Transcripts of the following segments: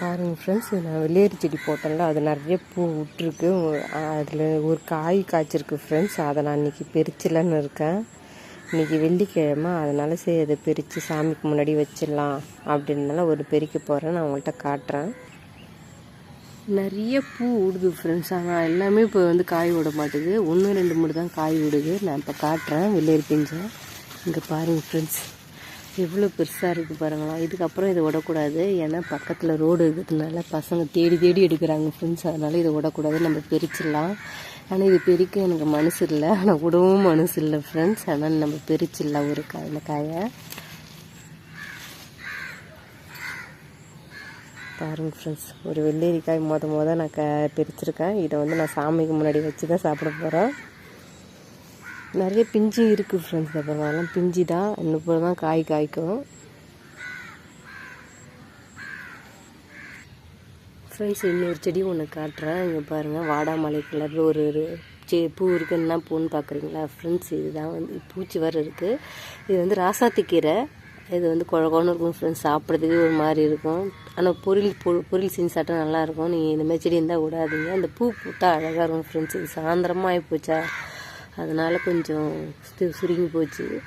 பாருங்க ஃப்ரெண்ட்ஸ் நான் வெள்ளேரி செடி போட்டேன்ல அது நிறைய பூ விட்டுருக்கு. அதில் ஒரு காய் காய்ச்சிருக்கு ஃப்ரெண்ட்ஸ் அதை நான் இன்றைக்கி பிரிச்சிலன்னு இருக்கேன். இன்றைக்கி வெள்ளிக்கிழமை அதனால் சரி அதை பிரித்து சாமிக்கு முன்னாடி வச்சிடலாம் அப்படின்னால ஒரு பெருக்க போகிறேன் நான் உங்கள்கிட்ட காட்டுறேன். நிறைய பூ விடுது ஃப்ரெண்ட்ஸ் ஆனால் எல்லாமே இப்போ வந்து காய் விட மாட்டேங்குது ஒன்று ரெண்டு மூணு தான் காய் விடுது. நான் இப்போ காட்டுறேன் வெள்ளேரி பிஞ்சை. இங்கே பாருங்கள் ஃப்ரெண்ட்ஸ் எவ்வளோ பெருசாக இருக்குது பாருங்களா. இதுக்கப்புறம் இதை விடக்கூடாது. ஏன்னா பக்கத்தில் ரோடு இருக்கிறதுனால பசங்க தேடி தேடி எடுக்கிறாங்க ஃப்ரெண்ட்ஸ் அதனால் இதை விடக்கூடாது நம்ம பிரிச்சிடலாம். ஆனால் இது பிரிக்க எனக்கு மனசு இல்லை. ஆனால் விடவும் மனசு இல்லை ஃப்ரெண்ட்ஸ் ஆனால் நம்ம பிரிச்சிடலாம் ஒரு காய் இந்த காயை. பாருங்கள் ஃப்ரெண்ட்ஸ் ஒரு வெள்ளரிக்காய் மொத மொதல் நான் க பிரிச்சிருக்கேன். இதை வந்து நான் சாமிக்கு முன்னாடி வச்சு தான் சாப்பிட போகிறேன் நிறைய பிஞ்சு இருக்குது ஃப்ரெண்ட்ஸ் அப்புறம் அதெல்லாம் பிஞ்சு தான் இன்னும் போல தான் காய் காய்க்கும். ஃப்ரெண்ட்ஸ் இன்னொரு செடி ஒன்று காட்டுறேன். இங்கே பாருங்கள் வாடாமலை கலரில் ஒரு ஒரு செ பூ இருக்குன்னா பூன்னு பார்க்குறீங்களா ஃப்ரெண்ட்ஸ் இதுதான் வந்து பூச்சி வர இருக்குது இது வந்து ராசாத்திக்கீரை இது வந்து குழ இருக்கும் ஃப்ரெண்ட்ஸ் சாப்பிட்றதுக்கு ஒரு மாதிரி இருக்கும். ஆனால் பொரியல் பொ பொரியல் செஞ்சு சாப்பிட்டா நல்லாயிருக்கும் நீங்கள் இந்தமாதிரி செடி இருந்தால் விடாதீங்க. அந்த பூ பூத்தா அழகாக இருக்கும் ஃப்ரெண்ட்ஸ் இது சாயந்தரமாக ஆகிப்போச்சா அதனால் கொஞ்சம் சு- சுருங்கி போச்சு.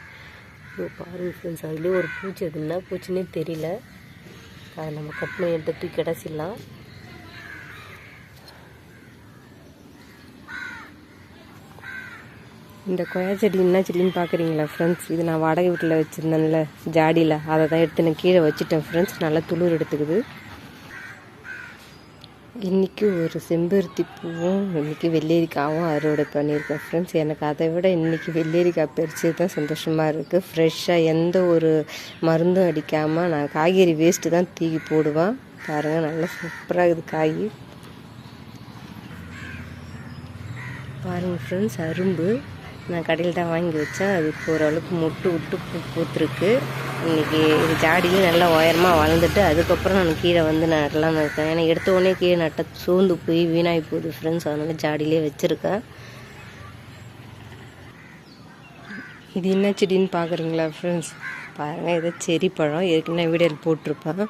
இப்போ பாருங்கள் ஃப்ரெண்ட்ஸ் அதுலேயே ஒரு பூச்சி அது என்ன பூச்சின்னே தெரியல. அதை நம்ம கட் எடுத்து தூக்கி கிடச்சிடலாம். இந்த கொய்யா செடி என்ன செடின்னு பார்க்குறீங்களா ஃப்ரெண்ட்ஸ் இது நான் வாடகை வீட்டில் வச்சுருந்தேன்ல ஜாடியில். அதை தான் எடுத்து நான் கீழே வச்சுட்டேன் ஃப்ரெண்ட்ஸ் நல்லா துளிர் எடுத்துக்குது. இன்றைக்கி ஒரு செம்பருத்தி பூவும் இன்றைக்கி வெள்ளரிக்காவும் அறுவடை பண்ணியிருக்கேன் ஃப்ரெண்ட்ஸ் எனக்கு அதை விட இன்றைக்கி வெள்ளரிக்காய் பறிச்சது தான் சந்தோஷமாக இருக்குது ஃப்ரெஷ்ஷாக எந்த ஒரு மருந்தும் அடிக்காமல் நான் காய்கறி வேஸ்ட்டு தான் தூக்கி போடுவேன். பாருங்கள் நல்லா சூப்பராக இருக்குது காய். பாருங்கள் ஃப்ரெண்ட்ஸ் அரும்பு. நான் கடையில் தான் வாங்கி வச்சேன். அது இப்போ ஓரளவுக்கு முட்டு விட்டு பூ பூத்துருக்கு. இன்றைக்கி இது ஜாடியும் நல்லா உயரமாக வளர்ந்துட்டு அதுக்கப்புறம் நான் கீழே வந்து நடலாம்னு இருக்கேன் ஏன்னா எடுத்த உடனே கீழே நட்ட சோர்ந்து போய் வீணாகி போகுது ஃப்ரெண்ட்ஸ் அதனால் ஜாடியிலே வச்சுருக்கேன். இது என்ன செடின்னு பார்க்குறீங்களா ஃப்ரெண்ட்ஸ் பாருங்கள் இது செரி பழம் ஏற்கனவே வீடியோவில் போட்டிருப்பேன்.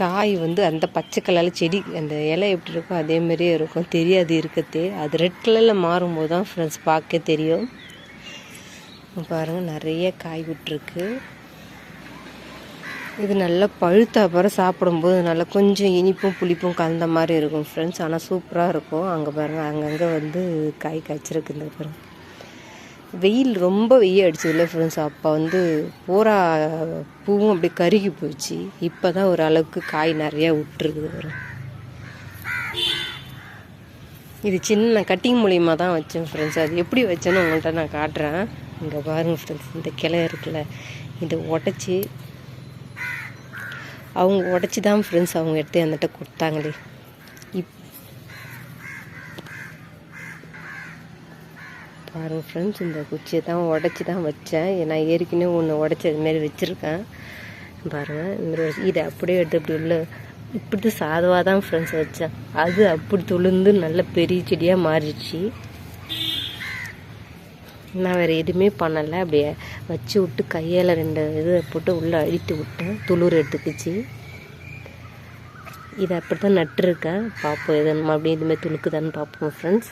காய் வந்து அந்த பச்சை கலரில் செடி அந்த இலை எப்படி இருக்கோ அதே மாதிரியே இருக்கும். தெரியாது இருக்கிறதே. அது ரெட் கலரில் மாறும்போது தான் ஃப்ரெண்ட்ஸ் பார்க்க தெரியும். பாருங்கள் நிறைய காய் விட்டுருக்கு. இது நல்லா பழுத்த அப்புறம் சாப்பிடும்போது நல்லா கொஞ்சம் இனிப்பும் புளிப்பும் கலந்த மாதிரி இருக்கும் ஃப்ரெண்ட்ஸ் ஆனால் சூப்பராக இருக்கும். அங்கே பாருங்கள் அங்கங்கே வந்து காய் காய்ச்சிருக்கு இந்த பாருங்கள் வெயில் ரொம்ப வெயில் அடிச்சதுல ஃப்ரெண்ட்ஸ் அப்போ வந்து பூரா பூவும் அப்படியே கருகி போச்சு. இப்போ தான் ஒரு அளவுக்கு காய் நிறையா விட்டுருக்குது வரும் இது சின்ன கட்டிங் மூலியமாக தான் வச்சேன் ஃப்ரெண்ட்ஸ் அது எப்படி வச்சேன்னு உங்கள்கிட்ட நான் காட்டுறேன். இங்கே பாருங்கள் ஃப்ரெண்ட்ஸ் இந்த கிளை இருக்குல்ல இதை உடச்சி அவங்க உடச்சி தான் ஃப்ரெண்ட்ஸ் அவங்க எடுத்து என்கிட்ட கொடுத்தாங்களே. இப் பாருங்க ஃப்ரெண்ட்ஸ் இந்த குச்சியை தான் உடச்சி தான் வச்சேன். நான் ஏற்கனவே ஒன்று உடச்சி அது வச்சுருக்கேன். பாருங்கள் இந்த இதை அப்படியே எடுத்து இப்படி உள்ள இப்படி சாதுவாக தான் ஃப்ரெண்ட்ஸ் வச்சேன். அது அப்படி துளுந்து நல்ல பெரிய செடியாக மாறிடுச்சு. நான் வேறு எதுவுமே பண்ணலை. அப்படியே வச்சு விட்டு கையால் ரெண்டு இது போட்டு உள்ளே அழித்து விட்டேன். துளிர் எடுத்துக்கிச்சு. இதை அப்படி தான் நட்டுருக்கேன். பார்ப்போம் எது நம்ம அப்படியே இதுமாதிரி துளுக்குதான்னு பார்ப்போம் ஃப்ரெண்ட்ஸ்